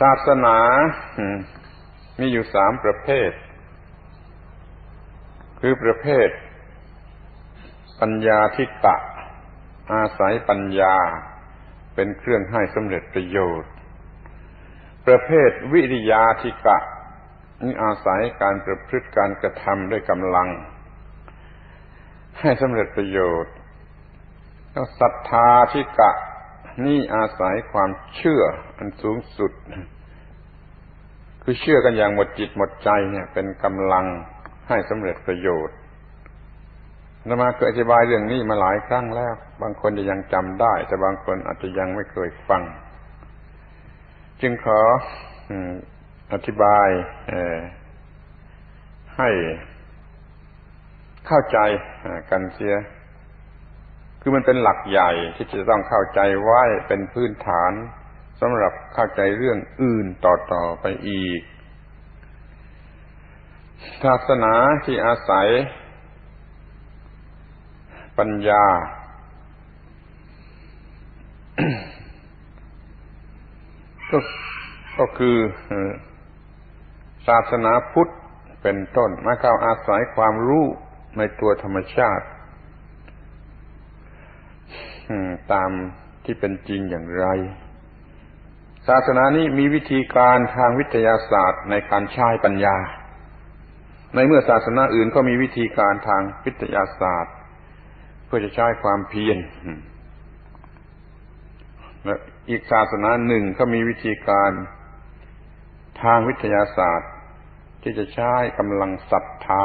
ศาสนามีอยู่สามประเภท คือประเภท ปัญญาทิกะอาศัยปัญญา เป็นเครื่องให้สำเร็จประโยชน์ ประเภทวิริยาทิกะนี่อาศัยการประพฤติการกระทำด้วยกำลัง ให้สำเร็จประโยชน์แล้วศรัทธาทิกะ นี่อาศัยความเชื่ออันสูงสุด คือเชื่อกันอย่างหมดจิตหมดใจเนี่ย เป็นกำลังให้สำเร็จประโยชน์นมาเคยอธิบายเรื่องนี้มาหลายครั้งแล้ว บางคนจะยังจำได้ แต่บางคนอาจจะยังไม่เคยฟัง จึงขออธิบายให้เข้าใจกันเสีย คือมันเป็นหลักใหญ่ที่จะต้องเข้าใจไว้เป็นพื้นฐานสำหรับเข้าใจเรื่องอื่นต่อๆไปอีก ศาสนาที่อาศัย ปัญญา ก็ก็คือศาสนาพุทธเป็นต้นมาเข้าอาศัยความรู้ในตัวธรรมชาติ ตามที่เป็นจริงอย่างไร ศาสนานี้มีวิธีการทางวิทยาศาสตร์ในการใช้ปัญญา ในเมื่อศาสนาอื่นก็มีวิธีการทางวิทยาศาสตร์ เพื่อจะใช้ความเพียรและอีกศาสนาหนึ่งก็มีวิธีการทางวิทยาศาสตร์ ที่จะใช้กำลังศรัทธา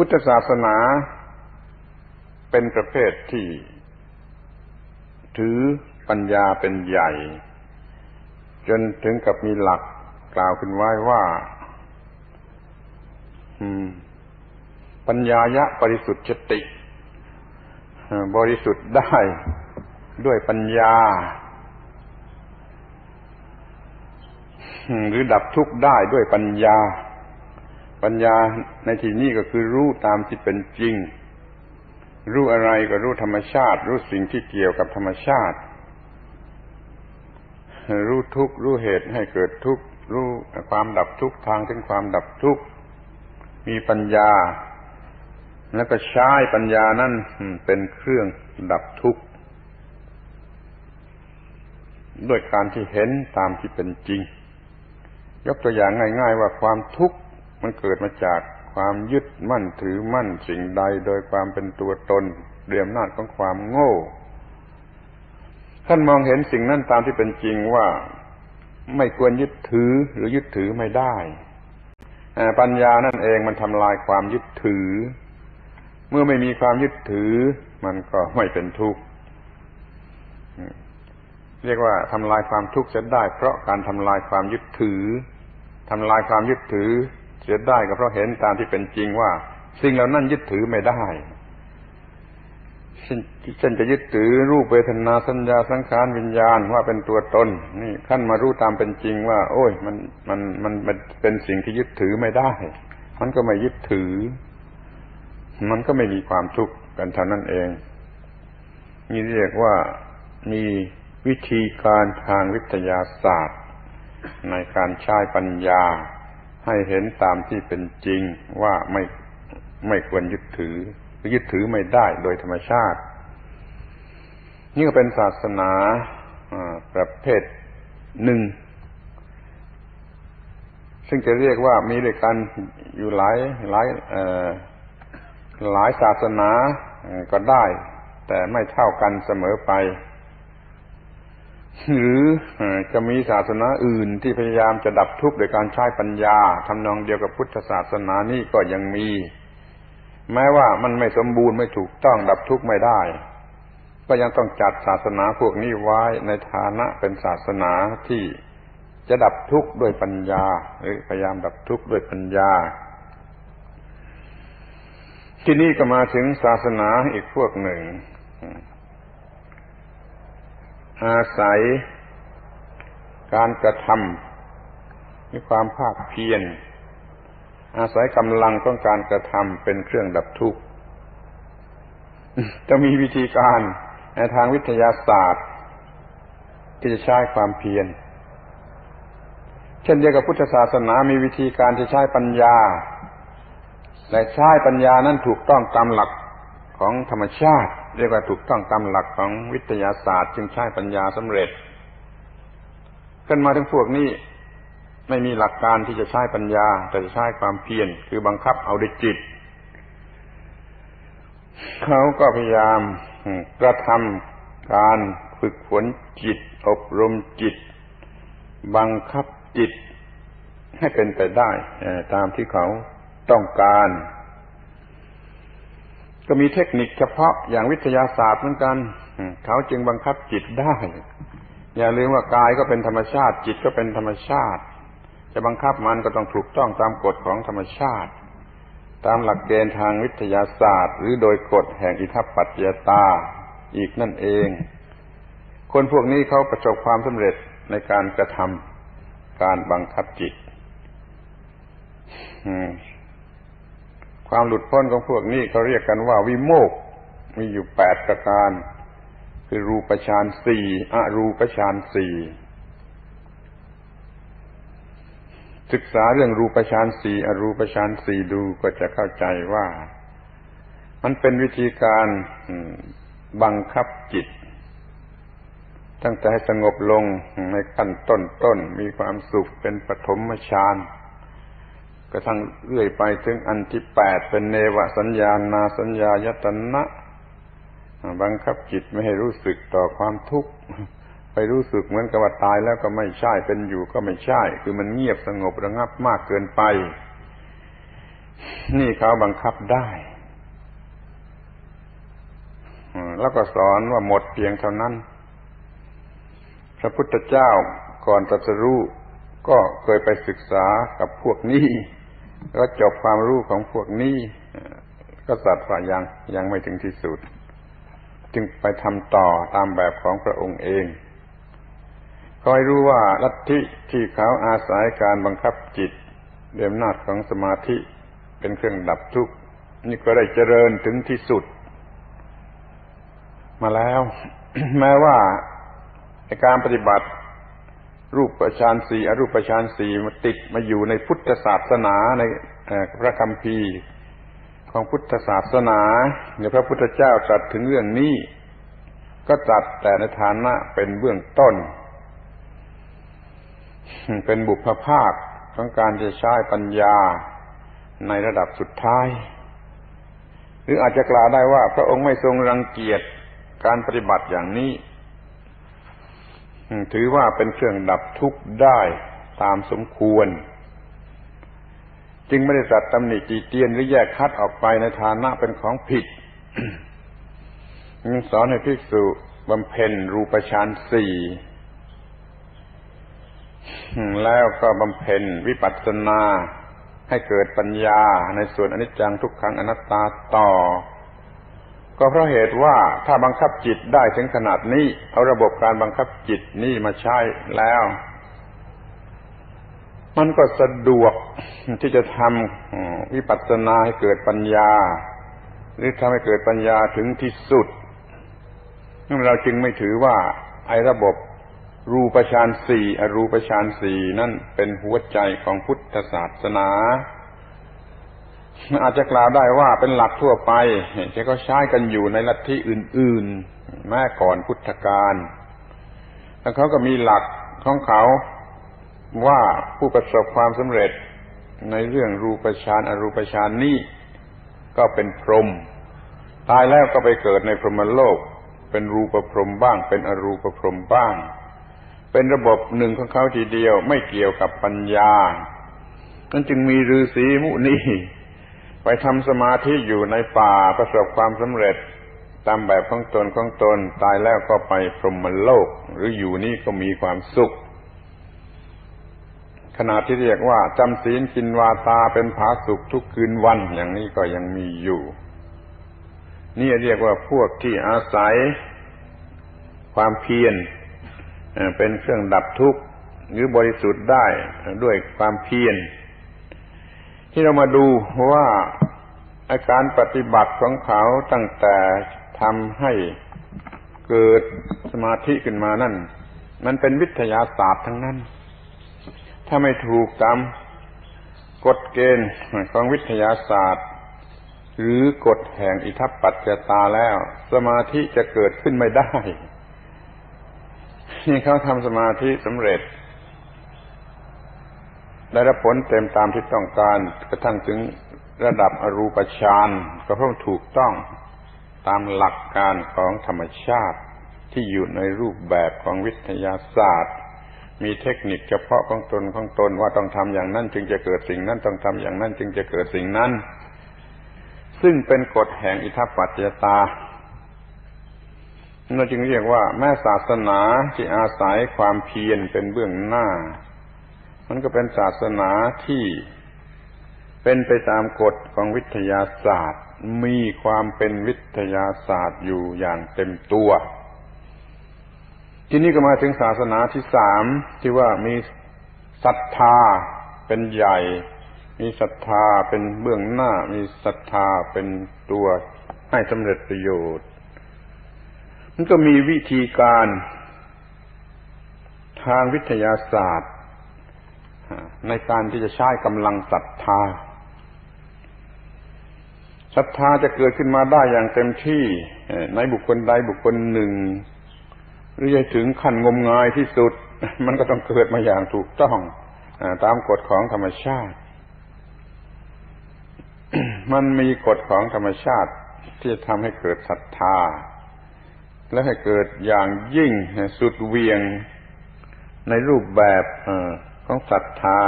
พุทธศาสนาเป็นประเภทที่ ถือปัญญาเป็นใหญ่ จนถึงกับมีหลักกล่าวขึ้นไว้ว่าปัญญายะบริสุทธิ์จติ บริสุทธิ์ได้ด้วยปัญญา หรือดับทุกข์ได้ด้วยปัญญา ปัญญาในที่นี้ก็คือรู้ตามที่เป็นจริง รู้อะไรก็รู้ธรรมชาติ รู้สิ่งที่เกี่ยวกับธรรมชาติ รู้ทุกข์รู้เหตุให้เกิดทุกข์รู้ความดับทุกข์ทางถึงความดับทุกข์มีปัญญา แล้วก็ใช้ปัญญานั่นเป็นเครื่องดับทุกข์ด้วยการที่เห็นตามที่เป็นจริง ยกตัวอย่างง่าย ๆ ว่าความทุกข์ มันเกิดมาจากความยึดมั่นถือมั่นสิ่งใดโดยความเป็นตัวตนเรียมนาจของความโง่ ท่านมองเห็นสิ่งนั้นตามที่เป็นจริงว่าไม่ควรยึดถือหรือยึดถือไม่ได้ปัญญานั่นเองมันทำลายความยึดถือ เมื่อไม่มีความยึดถือ มันก็ไม่เป็นทุกข์เรียกว่าทำลายความทุกข์เสียได้ เพราะการทำลายความยึดถือทำลายความยึดถือ สียได้ก็เพราะเห็นตามที่เป็นจริงว่า สิ่งเหล่านั้นยึดถือไม่ได้เช่นจะยึดถือรูปเวทนาสัญญาสังขารวิญญาณว่าเป็นตัวตน นี่ขั้นมารู้ตามเป็นจริงว่า โอ้ยมันมันมันมันเป็นสิ่งที่ยึดถือไม่ได้ มันก็ไม่ยึดถือ มันก็ไม่มีความทุกข์กันเท่านั้นเอง นี่เรียกว่ามีวิธีการทางวิทยาศาสตร์ ในการใช้ปัญญา ให้เห็นตามที่เป็นจริงว่าไม่ไม่ควรยึดถือยึดถือไม่ได้โดยธรรมชาติ นี่ก็เป็นศาสนาประเภทหนึ่ง ซึ่งจะเรียกว่ามีด้วยกันอยู่หลายหลายหลายศาสนาก็ได้ แต่ไม่เท่ากันเสมอไป หรือจะมีศาสนาอื่นที่พยายามจะดับทุกข์โดยการใช้ปัญญาทำนองเดียวกับพุทธศาสนานี่ก็ยังมี แม้ว่ามันไม่สมบูรณ์ไม่ถูกต้องดับทุกข์ไม่ได้ ก็ยังต้องจัดศาสนาพวกนี้ไว้ในฐานะเป็นศาสนาที่จะดับทุกข์ด้วยปัญญา หรือพยายามดับทุกข์ด้วยปัญญา ที่นี่ก็มาถึงศาสนาอีกพวกหนึ่ง อาศัย การกระทำมีความภาคเพียรอาศัยกำลังต้องการกระทำเป็นเครื่องดับทุกข์จะมีวิธีการในทางวิทยาศาสตร์ ที่จะใช้ความเพียรเช่นเดียวกับพุทธศาสนามีวิธีการที่ใช้ปัญญา และใช้ปัญญานั้นถูกต้องตามหลัก ของธรรมชาติ เรียกว่าถูกต้องตามหลักของวิทยาศาสตร์ จึงใช้ปัญญาสำเร็จขึ้นมาถึงพวกนี้ไม่มีหลักการที่จะใช้ปัญญา แต่จะใช้ความเพียรคือบังคับเอาด้วยจิต เขาก็พยายามกระทำการฝึกฝนจิต อบรมจิต บังคับจิตให้เป็นไปได้ตามที่เขาต้องการ ก็มีเทคนิคเฉพาะอย่างวิทยาศาสตร์เหมือนกันเขาจึงบังคับจิตได้ อย่าลืมว่ากายก็เป็นธรรมชาติ จิตก็เป็นธรรมชาติ จะบังคับมันก็ต้องถูกต้องตามกฎของธรรมชาติ ตามหลักเกณฑ์ทางวิทยาศาสตร์ หรือโดยกฎแห่งอิทัปปัจจยตาอีกนั่นเอง คนพวกนี้เขาประสบความสำเร็จในการกระทำการบังคับจิต ความหลุดพ้นของพวกนี้เขาเรียกกันว่าวิโมกมีอยู่แปดประการ คือรูปฌานสี่อรูปฌานสี่ศึกษาเรื่องรูปฌานสี่อรูปฌานสี่ดูก็จะเข้าใจว่า มันเป็นวิธีการบังคับจิต ตั้งแต่ให้สงบลงในขั้นต้นต้นมีความสุขเป็นปฐมฌาน กระทั่งเรื่อยไปถึงอันที่แปดเป็นเนวสัญญานาสัญญายตนะบังคับจิตไม่ให้รู้สึกต่อความทุกข์ไปรู้สึกเหมือนกับว่าตายแล้วก็ไม่ใช่เป็นอยู่ก็ไม่ใช่ คือมันเงียบสงบระงับมากเกินไป นี่เขาบังคับได้แล้วก็สอนว่าหมดเพียงเท่านั้น พระพุทธเจ้าก่อนตรัสรู้ก็เคยไปศึกษากับพวกนี้ ก็จบความรู้ของพวกนี้ ก็สัตว์ว่ายังยังไม่ถึงที่สุด จึงไปทำต่อตามแบบของพระองค์เองคอยรู้ว่าลัทธิที่เขาอาศัยการบังคับจิตเดมนาจของสมาธิเป็นเครื่องดับทุกข์นี่ก็ได้เจริญถึงที่สุด มาแล้ว แม้ว่าในการปฏิบัติ รูปประชานสีอรูปประชานสีมาติดมาอยู่ในพุทธศาสนาในพระคัมภีร์ของพุทธศาสนาในพระพุทธเจ้าตรัสถึงเรื่องนี้ ก็ตรัสแต่ในฐานะเป็นเบื้องต้น เป็นบุพภาคของการจะใช้ปัญญาในระดับสุดท้าย หรืออาจจะกล่าวได้ว่า พระองค์ไม่ทรงรังเกียจการปฏิบัติอย่างนี้ ถือว่าเป็นเครื่องดับทุกข์ได้ตามสมควร จึงไม่ได้ตัดตำหนิจีเตียนหรือแยกคัดออกไปในฐานะเป็นของผิดยังสอนให้ภิกษุบำเพ็ญรูปฌานสี่แล้วก็บำเพ็ญวิปัสสนาให้เกิดปัญญาในส่วนอนิจจังทุกขังอนัตตาต่อ ก็เพราะเหตุว่าถ้าบังคับจิตได้ถึงขนาดนี้ เอาระบบการบังคับจิตนี่มาใช้แล้ว มันก็สะดวกที่จะทำวิปัสสนาให้เกิดปัญญา หรือทำให้เกิดปัญญาถึงที่สุดเราจึงไม่ถือว่าไอ้ระบบรูปฌานสี่อรูปฌานสี่นั่นเป็นหัวใจของพุทธศาสนา อาจจะกล่าวได้ว่าเป็นหลักทั่วไปที่เขาใช้กันอยู่ในลัทธิอื่น ๆ แม้ก่อนพุทธกาลแล้วเขาก็มีหลักของเขาว่าผู้ประสบความสำเร็จในเรื่องรูปฌานอรูปฌานนี้ก็เป็นพรหมตายแล้วก็ไปเกิดในพรหมโลก เป็นรูปพรหมบ้าง เป็นอรูปพรหมบ้าง เป็นระบบหนึ่งของเขาทีเดียวไม่เกี่ยวกับปัญญานั่นจึงมีฤาษีมุนี ไปทำสมาธิอยู่ในป่าประสบความสำเร็จตามแบบของตนของตนตายแล้วก็ไปพรหมโลก หรืออยู่นี่ก็มีความสุข ขณะที่เรียกว่าจำศีลกินวาตาเป็นผาสุขทุกคืนวันอย่างนี้ก็ยังมีอยู่ นี่เรียกว่าพวกที่อาศัยความเพียรเป็นเครื่องดับทุกข์หรือบริสุทธิ์ได้ด้วยความเพียร ที่เรามาดูว่าอาการปฏิบัติของเขาตั้งแต่ทำให้เกิดสมาธิขึ้นมานั่น มันเป็นวิทยาศาสตร์ทั้งนั้น ถ้าไม่ถูกตามกฎเกณฑ์ของวิทยาศาสตร์ หรือกฎแห่งอิทัปปัจจตาแล้ว สมาธิจะเกิดขึ้นไม่ได้นี่เขาทำสมาธิสำเร็จ ได้รับผลเต็มตามที่ต้องการกระทั่งถึงระดับอรูปฌานก็เพราะถูกต้องตามหลักการของธรรมชาติที่อยู่ในรูปแบบของวิทยาศาสตร์ มีเทคนิคเฉพาะของตนของตนว่าต้องทำอย่างนั้นจึงจะเกิดสิ่งนั้นต้องทำอย่างนั้นจึงจะเกิดสิ่งนั้น ซึ่งเป็นกฎแห่งอิทัปปัจจตาเราจึงเรียกว่าแม่ศาสนาที่อาศัยความเพียรเป็นเบื้องหน้า มันก็เป็นศาสนาที่เป็นไปตามกฎของวิทยาศาสตร์ มีความเป็นวิทยาศาสตร์อยู่อย่างเต็มตัว ทีนี้ก็มาถึงศาสนาที่สามที่ว่ามีศรัทธาเป็นใหญ่ มีศรัทธาเป็นเบื้องหน้า มีศรัทธาเป็นตัวให้สำเร็จประโยชน์ มันก็มีวิธีการทางวิทยาศาสตร์ ในการที่จะใช้กำลังศรัทธาศรัทธาจะเกิดขึ้นมาได้อย่างเต็มที่ในบุคคลใดบุคคลหนึ่งหรือจะถึงขั้นงมงายที่สุด มันก็ต้องเกิดมาอย่างถูกต้องตามกฎของธรรมชาติ มันมีกฎของธรรมชาติที่จะทำให้เกิดศรัทธา และให้เกิดอย่างยิ่งสุดเวียงในรูปแบบ ของศรัทธา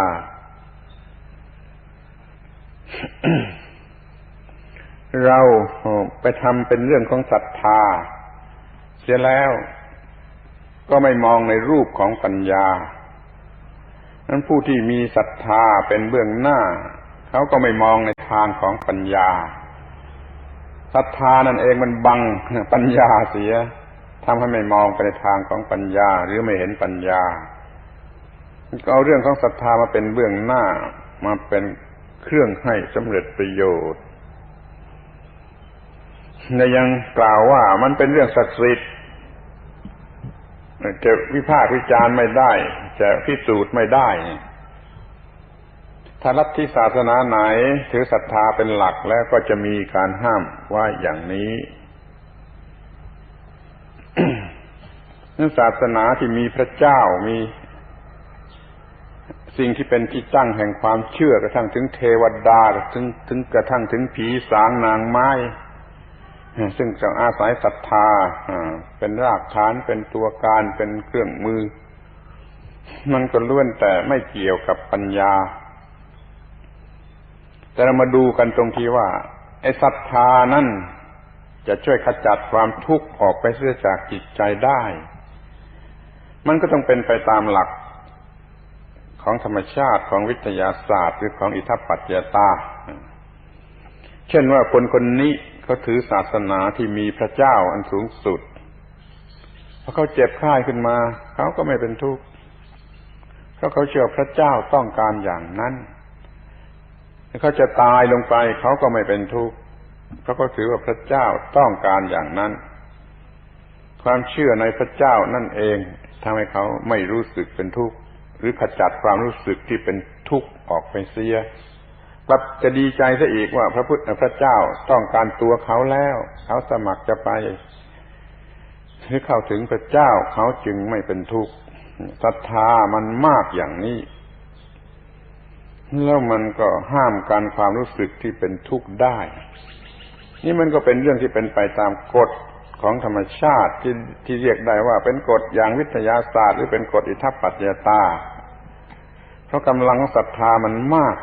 เราไปทำเป็นเรื่องของศรัทธา เสียแล้วก็ไม่มองในรูปของปัญญานั้นผู้ที่มีศรัทธาเป็นเบื้องหน้า เขาก็ไม่มองในทางของปัญญาศรัทธานั่นเองมันบังปัญญาเสียทำให้ไม่มองไปในทางของปัญญา หรือไม่เห็นปัญญา ก็เอาเรื่องของศรัทธามาเป็นเบื้องหน้ามาเป็นเครื่องให้สำเร็จประโยชน์ในยังกล่าวว่ามันเป็นเรื่องศักดิ์สิทธิ์จะวิพากษ์วิจารณ์ไม่ได้ จะพิสูจน์ไม่ได้ ถ้าลัทธิศาสนาไหนถือศรัทธาเป็นหลักแล้วก็จะมีการห้ามว่าอย่างนี้นั่นศาสนาที่มีพระเจ้ามี สิ่งที่เป็นที่ตั้งแห่งความเชื่อกระทั่งถึงเทวดาถึงถึงกระทั่งถึงผีสางนางไม้ซึ่งจะอาศัยศรัทธาเป็นรากฐานเป็นตัวการเป็นเครื่องมือ มันก็ล้วนแต่ไม่เกี่ยวกับปัญญา แต่เรามาดูกันตรงที่ว่า ไอ้ศรัทธานั่นจะช่วยขจัดความทุกข์ออกไปเสียจากจิตใจได้ มันก็ต้องเป็นไปตามหลัก ของธรรมชาติของวิทยาศาสตร์ หรือของอิทัปปัจจตา เช่นว่าคนคนนี้เขาถือศาสนาที่มีพระเจ้าอันสูงสุดพอเขาเจ็บไข้ขึ้นมา เขาก็ไม่เป็นทุกข์เพราะเขาเชื่อพระเจ้าต้องการอย่างนั้นเขาจะตายลงไป เขาก็ไม่เป็นทุกข์เพราะเขาถือว่าพระเจ้าต้องการอย่างนั้น ความเชื่อในพระเจ้านั่นเองทำให้เขาไม่รู้สึกเป็นทุกข์ หรือขจัดความรู้สึกที่เป็นทุกข์ออกไปเสียกลับจะดีใจซะอีกว่าพระพุทธพระเจ้าต้องการตัวเขาแล้ว เขาสมัครจะไปหรือเข้าถึงพระเจ้าเขาจึงไม่เป็นทุกข์ศรัทธามันมากอย่างนี้ แล้วมันก็ห้ามการความรู้สึกที่เป็นทุกข์ได้ นี่มันก็เป็นเรื่องที่เป็นไปตามกฎ ของธรรมชาติที่ที่เรียกได้ว่าเป็นกฎอย่างวิทยาศาสตร์ หรือเป็นกฎอิทัปปัจจตา เพราะกำลังศรัทธามันมาก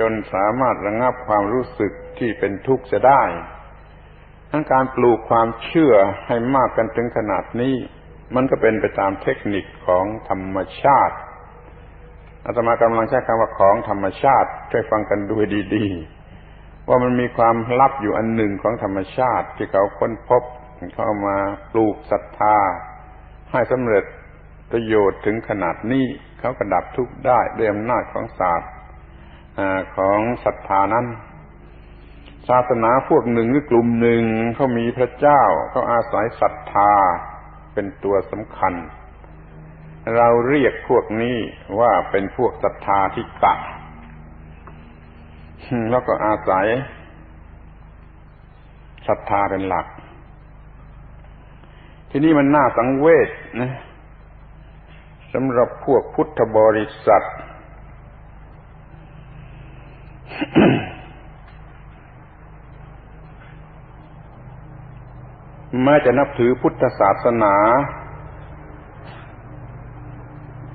จนสามารถระงับความรู้สึกที่เป็นทุกข์จะได้ทั้งการปลูกความเชื่อให้มากกันถึงขนาดนี้ มันก็เป็นไปตามเทคนิคของธรรมชาติอาตมากำลังใช้คำว่าของธรรมชาติช่วยฟังกันดูดี ๆ ว่ามันมีความลับอยู่อันหนึ่งของธรรมชาติที่เขาค้นพบ เขาามาปลูกศรัทธา ให้สำเร็จประโยชน์ถึงขนาดนี้เขาก็ดับทุกข์ได้ด้วยอำนาจของศาสตร์ของศรัทธานั้น ศาสนาพวกหนึ่งหรือกลุ่มหนึ่งเขามีพระเจ้าเขาอาศัยศรัทธาเป็นตัวสำคัญ เราเรียกพวกนี้ว่าเป็นพวกศรัทธาทิกะแล้วก็อาศัยศรัทธาเป็นหลัก ที่นี่มันน่าสังเวชนะสำหรับพวกพุทธบริษัท แม้จะนับถือพุทธศาสนา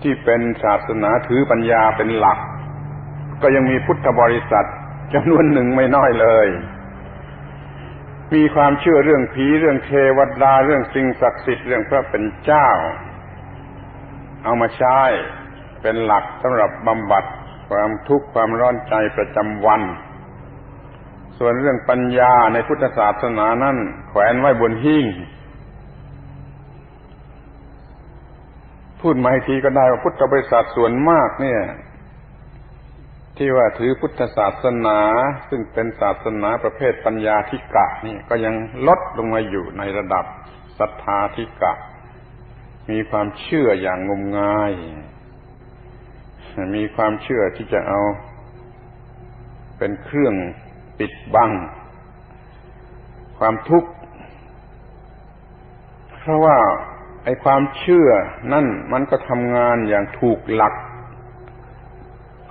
ที่เป็นศาสนาถือปัญญาเป็นหลัก ก็ยังมีพุทธบริษัทจำนวนหนึ่งไม่น้อยเลย มีความเชื่อเรื่องผีเรื่องเทวดาเรื่องสิ่งศักดิ์สิทธิ์เรื่องพระเป็นเจ้า เอามาใช้เป็นหลักสำหรับบำบัดความทุกข์ความร้อนใจประจำวัน ส่วนเรื่องปัญญาในพุทธศาสนานั้นแขวนไว้บนหิ้งพูดมาอีกทีก็ได้ว่าพุทธบริษัทส่วนมากเนี่ย ที่ว่าถือพุทธศาสนา ซึ่งเป็นศาสนาประเภทปัญญาธิกะนี่ก็ยังลดลงมาอยู่ในระดับศรัทธาธิกะ มีความเชื่ออย่างงมงาย มีความเชื่อที่จะเอาเป็นเครื่องปิดบัง ความทุกข์เพราะว่าไอ้ความเชื่อนั่นมันก็ทำงานอย่างถูกหลัก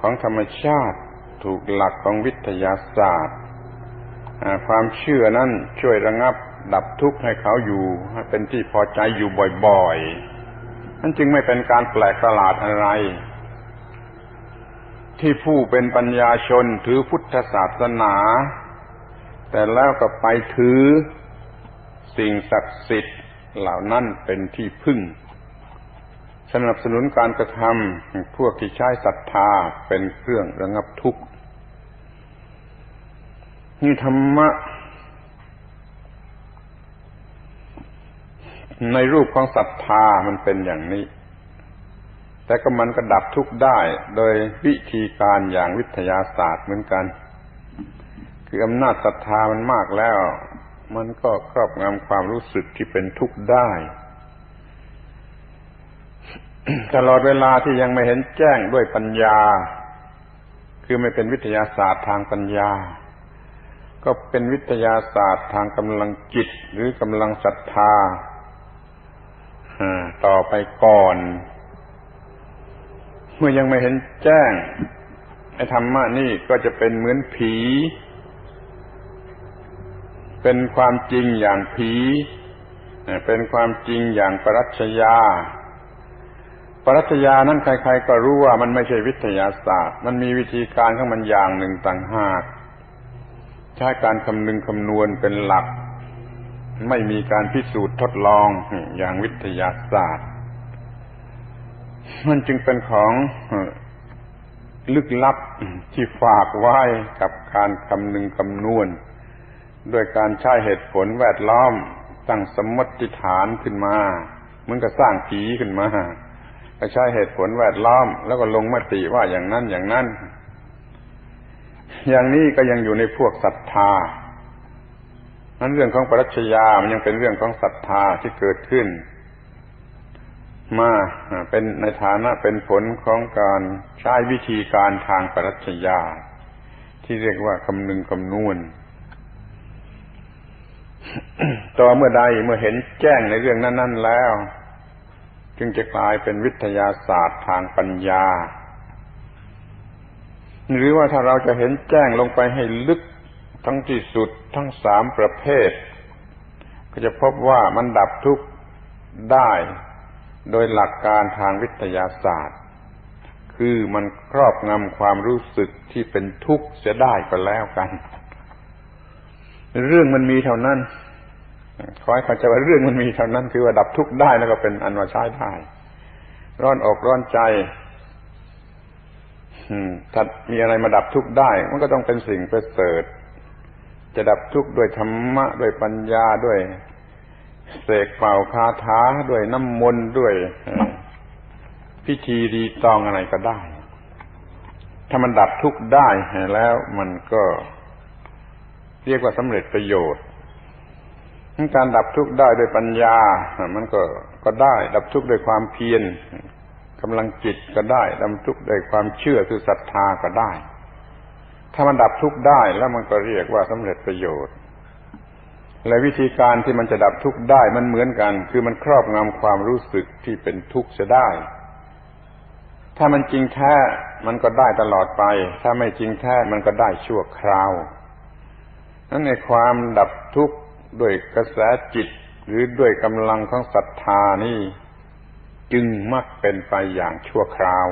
ของธรรมชาติ ถูกหลักของวิทยาศาสตร์ ความเชื่อนั้นช่วยระงับดับทุกข์ให้เขาอยู่ให้เป็นที่พอใจอยู่บ่อยๆนั่นจึงไม่เป็นการแปลกประหลาดอะไร ที่ผู้เป็นปัญญาชนถือพุทธศาสนา แต่แล้วก็ไปถือสิ่งศักดิ์สิทธิ์เหล่านั้นเป็นที่พึ่ง สนับสนุนการกระทำพวกที่ใช้ศรัทธาเป็นเครื่องระงับทุกข์นี่ธรรมะ ในรูปของศรัทธามันเป็นอย่างนี้ แต่ก็มันก็ดับทุกข์ได้โดยวิธีการอย่างวิทยาศาสตร์เหมือนกัน คืออำนาจศรัทธามันมากแล้ว มันก็ครอบงำความรู้สึกที่เป็นทุกข์ได้ ตลอดเวลาที่ยังไม่เห็นแจ้งด้วยปัญญา คือไม่เป็นวิทยาศาสตร์ทางปัญญา ก็เป็นวิทยาศาสตร์ทางกำลังจิตหรือกำลังศรัทธาต่อไปก่อน เมื่อยังไม่เห็นแจ้งไอ้ธรรมะนี่ก็จะเป็นเหมือนผี เป็นความจริงอย่างผี เป็นความจริงอย่างปรัชญา ปรัชญานั้นใคร ๆ ก็รู้ว่ามันไม่ใช่วิทยาศาสตร์ มันมีวิธีการของมันอย่างหนึ่งต่างหาก ใช้การคำนึงคำนวณเป็นหลัก ไม่มีการพิสูจน์ทดลองอย่างวิทยาศาสตร์ มันจึงเป็นของลึกลับที่ฝากไว้กับการคำนึงคำนวณด้วยการใช้เหตุผลแวดล้อมตั้งสมมติฐานขึ้นมา เหมือนกับสร้างผีขึ้นมา ใช้เหตุผลแวดล้อม แล้วก็ลงมติว่าอย่างนั้นอย่างนั้น อย่างนี้ก็ยังอยู่ในพวกศรัทธานั้นเรื่องของปรัชญามันยังเป็นเรื่องของศรัทธาที่เกิดขึ้น มาเป็นในฐานะเป็นผลของการใช้วิธีการทางปรัชญา ที่เรียกว่าคำนึงคำนวณต่อเมื่อใดเมื่อเห็นแจ้งในเรื่องนั้น ๆ แล้ว จึงจะกลายเป็นวิทยาศาสตร์ทางปัญญา หรือว่าถ้าเราจะเห็นแจ้งลงไปให้ลึกทั้งที่สุดทั้งสามประเภท ก็จะพบว่ามันดับทุกข์ได้โดยหลักการทางวิทยาศาสตร์ คือมันครอบงำความรู้สึกที่เป็นทุกข์เสียได้ก็แล้วกัน เรื่องมันมีเท่านั้น ขอให้เข้าใจว่าเรื่องมันมีเท่านั้นคือว่าดับทุกข์ได้แล้วก็เป็นอันว่าใช้ได้ร้อนอกร้อนใจถ้ามีอะไรมาดับทุกข์ได้ มันก็ต้องเป็นสิ่งประเสริฐ จะดับทุกข์ด้วยธรรมะ ด้วยปัญญาด้วยเสกเป่าคาถาด้วยน้ำมนต์ด้วยพิธีรีตองอะไรก็ได้ ถ้ามันดับทุกข์ได้แล้วมันก็เรียกว่าสำเร็จประโยชน์ การดับทุกข์ได้ด้วยปัญญา มันก็ก็ได้ ดับทุกข์ด้วยความเพียรกำลังจิตก็ได้ ดับทุกข์ด้วยความเชื่อคือศรัทธาก็ได้ ถ้ามันดับทุกข์ได้แล้วมันก็เรียกว่าสำเร็จประโยชน์ และวิธีการที่มันจะดับทุกข์ได้มันเหมือนกัน คือมันครอบงำความรู้สึกที่เป็นทุกข์จะได้ ถ้ามันจริงแท้มันก็ได้ตลอดไป ถ้าไม่จริงแท้มันก็ได้ชั่วคราว นั้นในความดับทุกข์ ด้วยกระแสจิตหรือด้วยกำลังของศรัทธานี่ จึงมักเป็นไปอย่างชั่วคราว